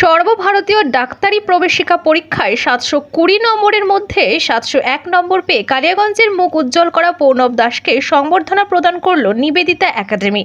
সর্বভারতীয় ডাক্তারি প্রবেশিকা পরীক্ষায় সাতশো কুড়ি নম্বরের মধ্যে সাতশো এক নম্বর পেয়ে কালিয়াগঞ্জের মুখ উজ্জ্বল করা পৌনব দাসকে সংবর্ধনা প্রদান করল নিবেদিতা একাডেমি।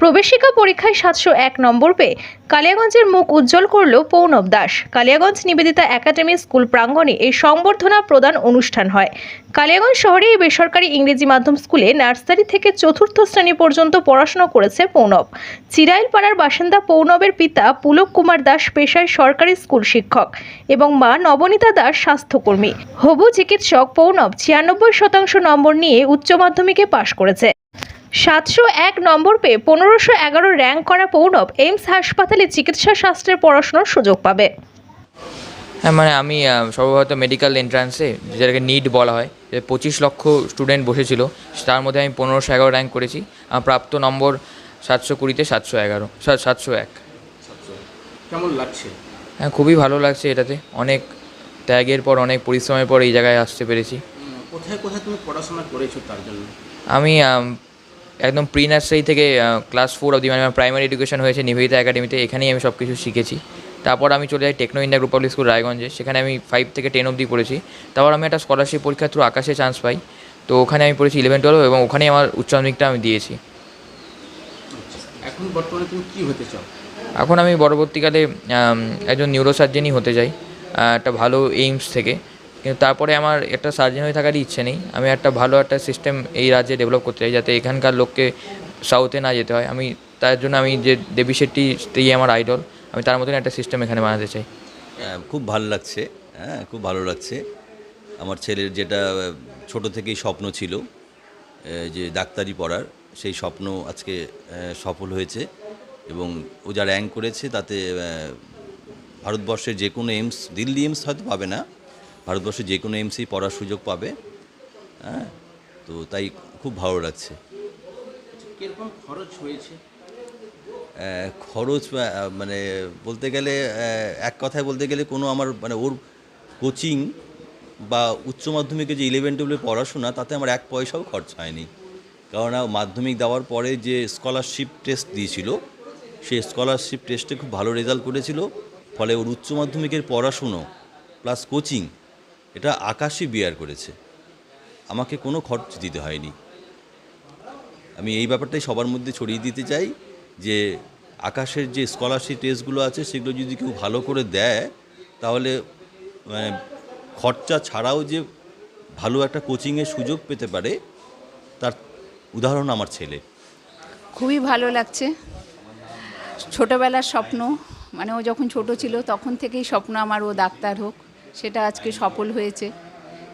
প্রবেশিকা পরীক্ষায় সাতশো এক নম্বর পেয়ে কালিয়াগঞ্জের মুখ উজ্জ্বল করল পৌনব দাস। কালিয়াগঞ্জ নিবেদিতা একাডেমি স্কুল প্রাঙ্গণে এই সংবর্ধনা প্রদান অনুষ্ঠান হয়। কালিয়াগঞ্জ শহরে এই বেসরকারি ইংরেজি মাধ্যম স্কুলে নার্সারি থেকে চতুর্থ শ্রেণি পর্যন্ত পড়াশোনা করেছে পৌনব। চিরাইলপাড়ার বাসিন্দা পৌনবের পিতা পুলক কুমার দাস পেশায় সরকারি স্কুল শিক্ষক এবং মা নবনীতা দাস স্বাস্থ্যকর্মী। হবু চিকিৎসক পৌনব ছিয়ানব্বই শতাংশ নম্বর নিয়ে উচ্চ মাধ্যমিকে পাশ করেছে। সাতশো এক নম্বর পেয়ে পনেরোশো এগারো র্যাঙ্ক করা পৌনব এইমস হাসপাতালে চিকিৎসা শাস্ত্রের পড়াশোনার সুযোগ পাবে। হ্যাঁ মানে আমি আহ, সর্বভারতীয় মেডিকেল এন্ট্রান্সে যেটাকে নিট বলা হয় যে পঁচিশ লক্ষ স্টুডেন্ট বসেছিল তার মধ্যে আমি পনেরোশো এগারো র্যাঙ্ক করেছি। আমার প্রাপ্ত নম্বর সাতশো কুড়িতে সাতশো এগারো সাতশো এক। কেমন লাগছে? হ্যাঁ খুবই ভালো লাগছে এটাতে। অনেক ত্যাগের পর অনেক পরিশ্রমের পর এই জায়গায় আসতে পেরেছি। কোথায় কোথায় তুমি পড়াশোনা করেছ তার জন্য? আম, একদম প্রি নার্সারি থেকে ক্লাস ফোর অবধি মানে আমার প্রাইমারি এডুকেশন হয়েছে নিবেদিতা একাডেমিতে এখানেই আমি সব কিছু শিখেছি। তারপর আমি চলে যাই Techno India group public school রায়গঞ্জে। সেখানে আমি ফাইভ থেকে টেন অবধি পড়েছি। তারপর আমি একটা স্কলারশিপ পরীক্ষা থ্রু আকাশে চান্স পাই। তো ওখানে আমি পড়েছি ইলেভেন টুয়েলভ এবং ওখানেই আমার উচ্চ মাধ্যমিকটা আমি দিয়েছি। এখন বর্তমানে তুমি কি হতে চাও? এখন আমি পরবর্তীকালে একজন নিউরোসার্জেনই হতে চাই। একটা ভালো এইমস থেকে। কিন্তু তারপরে আমার একটা সার্জেন হয়ে থাকারই ইচ্ছে নেই। আমি একটা ভালো একটা সিস্টেম এই রাজ্যে ডেভেলপ করতে চাই যাতে এখানকার লোককে সাউথে না যেতে হয়। আমি তার জন্য আমি যে দেবী শেট্টি স্ত্রী আমার আইডল আমি তার মতন একটা সিস্টেম এখানে বানাতে চাই। হ্যাঁ, খুব ভালো লাগছে। হ্যাঁ খুব ভালো লাগছে। আমার ছেলের যেটা ছোট থেকেই স্বপ্ন ছিল যে ডাক্তারি পড়ার সেই স্বপ্ন আজকে সফল হয়েছে এবং ও যা র্যাঙ্ক করেছে তাতে ভারতবর্ষের যে কোনো এইমস দিল্লি এইমস হয়তো পাবে না ভারতবর্ষের যে কোনো এইমসেই পড়ার সুযোগ পাবে। হ্যাঁ তো তাই খুব ভালো লাগছে। কীরকম খরচ হয়েছে? খরচ মানে বলতে গেলে এক কথায় বলতে গেলে কোনো আমার মানে ওর কোচিং বা উচ্চ মাধ্যমিকে যে ইলেভেন টুয়েলভে পড়াশোনা তাতে আমার এক পয়সাও খরচ হয়নি। কারণ মাধ্যমিক দেওয়ার পরে যে স্কলারশিপ টেস্ট দিয়েছিল সেই স্কলারশিপ টেস্টে খুব ভালো রেজাল্ট করেছিল। ফলে ওর উচ্চ মাধ্যমিকের পড়াশুনো প্লাস কোচিং এটা আকাশই বিয়ার করেছে। আমাকে কোনো খরচ দিতে হয়নি। আমি এই ব্যাপারটাই সবার মধ্যে ছড়িয়ে দিতে চাই যে আকাশের যে স্কলারশিপ টেস্টগুলো আছে, সেগুলো যদি কেউ ভালো করে দেয়, তাহলে মানে খরচা ছাড়াও যে ভালো একটা কোচিংয়ের সুযোগ পেতে পারে, তার উদাহরণ আমার ছেলে। খুবই ভালো লাগছে। ছোটোবেলার স্বপ্ন মানে ও যখন ছোট ছিল, তখন থেকেই স্বপ্ন আমার ও ডাক্তার হোক। সেটা আজকে সফল হয়েছে।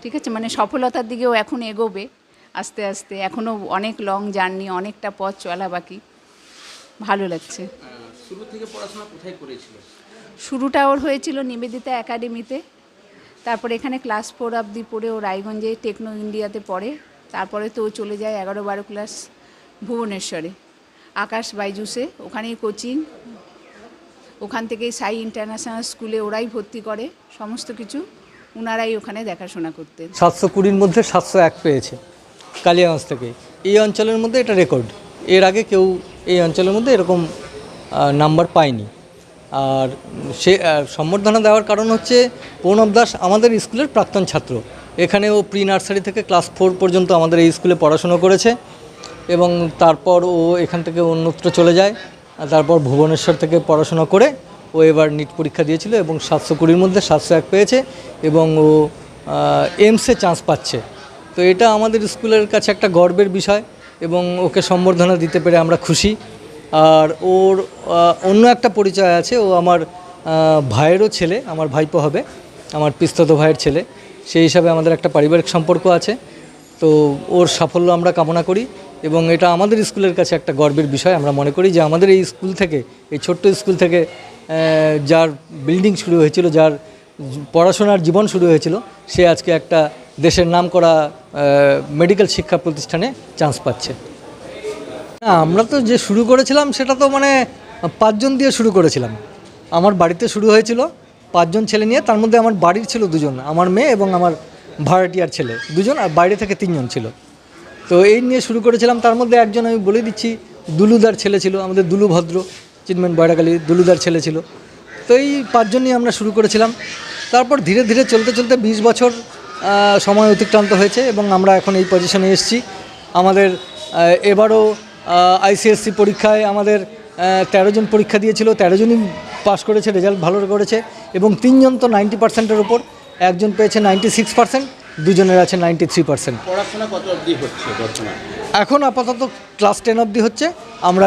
ঠিক আছে? মানে সফলতার দিকেও এখন এগোবে আস্তে আস্তে। এখনও অনেক লং জার্নি অনেকটা পথ চলা বাকি। ভালো লাগছে। শুরু থেকে পড়াশোনা কোথায় করেছিল? শুরুটা ওর হয়েছিল নিবেদিতা একাডেমিতে। তারপরে এখানে ক্লাস ফোর অবধি পড়ে ও রায়গঞ্জে টেকনো ইন্ডিয়াতে পড়ে। তারপরে তো ও চলে যায় এগারো বারো ক্লাস ভুবনেশ্বরে। আকাশ বাইজুসে ওখানেই কোচিং ওখান থেকেই সাই ইন্টারন্যাশনাল স্কুলে ওরাই ভর্তি করে, সমস্ত কিছু ওনারাই ওখানে দেখাশোনা করতেন। সাতশো কুড়ির মধ্যে সাতশো এক পেয়েছে, কালিয়াগঞ্জ থেকে এই অঞ্চলের মধ্যে এটা রেকর্ড। এর আগে কেউ এই অঞ্চলের মধ্যে এরকম নাম্বার পায়নি। আর সে সম্বর্ধনা দেওয়ার কারণ হচ্ছে, প্রণব দাস আমাদের স্কুলের প্রাক্তন ছাত্র। এখানে ও প্রি নার্সারি থেকে ক্লাস ফোর পর্যন্ত আমাদের এই স্কুলে পড়াশুনো করেছে এবং তারপর ও এখান থেকে অন্যত্র চলে যায়। তারপর ভুবনেশ্বর থেকে পড়াশোনা করে ও এবার নিট পরীক্ষা দিয়েছিল এবং সাতশো কুড়ির মধ্যে সাতশো এক পেয়েছে এবং ও এমসে চান্স পাচ্ছে। তো এটা আমাদের স্কুলের কাছে একটা গর্বের বিষয় এবং ওকে সম্বর্ধনা দিতে পেরে আমরা খুশি। আর ওর অন্য একটা পরিচয় আছে, ও আমার ভাইয়েরও ছেলে, আমার ভাইপো হবে, আমার পিস্তত ভাইয়ের ছেলে। সেই হিসাবে আমাদের একটা পারিবারিক সম্পর্ক আছে। তো ওর সাফল্য আমরা কামনা করি। এবং এটা আমাদের স্কুলের কাছে একটা গর্বের বিষয়। আমরা মনে করি যে আমাদের এই স্কুল থেকে, এই ছোট্ট স্কুল থেকে যার বিল্ডিং শুরু হয়েছিল, যার পড়াশোনার জীবন শুরু হয়েছিল, সে আজকে একটা দেশের নাম করা মেডিকেল শিক্ষা প্রতিষ্ঠানে চান্স পাচ্ছে। আমরা তো যে শুরু করেছিলাম, সেটা তো মানে পাঁচজন দিয়ে শুরু করেছিলাম। আমার বাড়িতে শুরু হয়েছিল পাঁচজন ছেলে নিয়ে, তার মধ্যে আমার বাড়ির ছিল দুজন, আমার মেয়ে এবং আমার ভাড়াটিয়ার ছেলে। দুজন আর বাইরে থেকে তিনজন ছিল। তো এই নিয়ে শুরু করেছিলাম। তার মধ্যে একজন আমি বলে দিচ্ছি, দুলুদার ছেলে ছিল, আমাদের দুলু ভদ্র, চিনবেন বয়রাকালী দুলুদার ছেলে ছিল। তো এই পাঁচজন নিয়ে আমরা শুরু করেছিলাম। তারপর ধীরে ধীরে চলতে চলতে বিশ বছর সময় অতিক্রান্ত হয়েছে এবং আমরা এখন এই পজিশনে এসেছি। আমাদের এবারও আইসিএসসি পরীক্ষায় আমাদের তেরো জন পরীক্ষা দিয়েছিল, তেরো জনই পাস করেছে রেজাল্ট ভালো করেছে এবং তিনজন তো নাইনটি পার্সেন্টের উপর, একজন পেয়েছে নাইনটি সিক্স পার্সেন্ট দুজনের আছে নাইনটি থ্রি পার্সেন্ট পড়াশোনা কত অবধি হচ্ছে বর্তমানে? এখন আপাতত ক্লাস টেন অবধি হচ্ছে। আমরা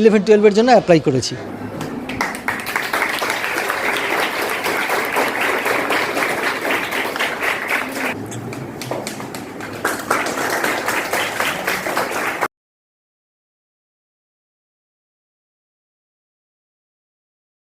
ইলেভেন টুয়েলভের জন্য অ্যাপ্লাই করেছি।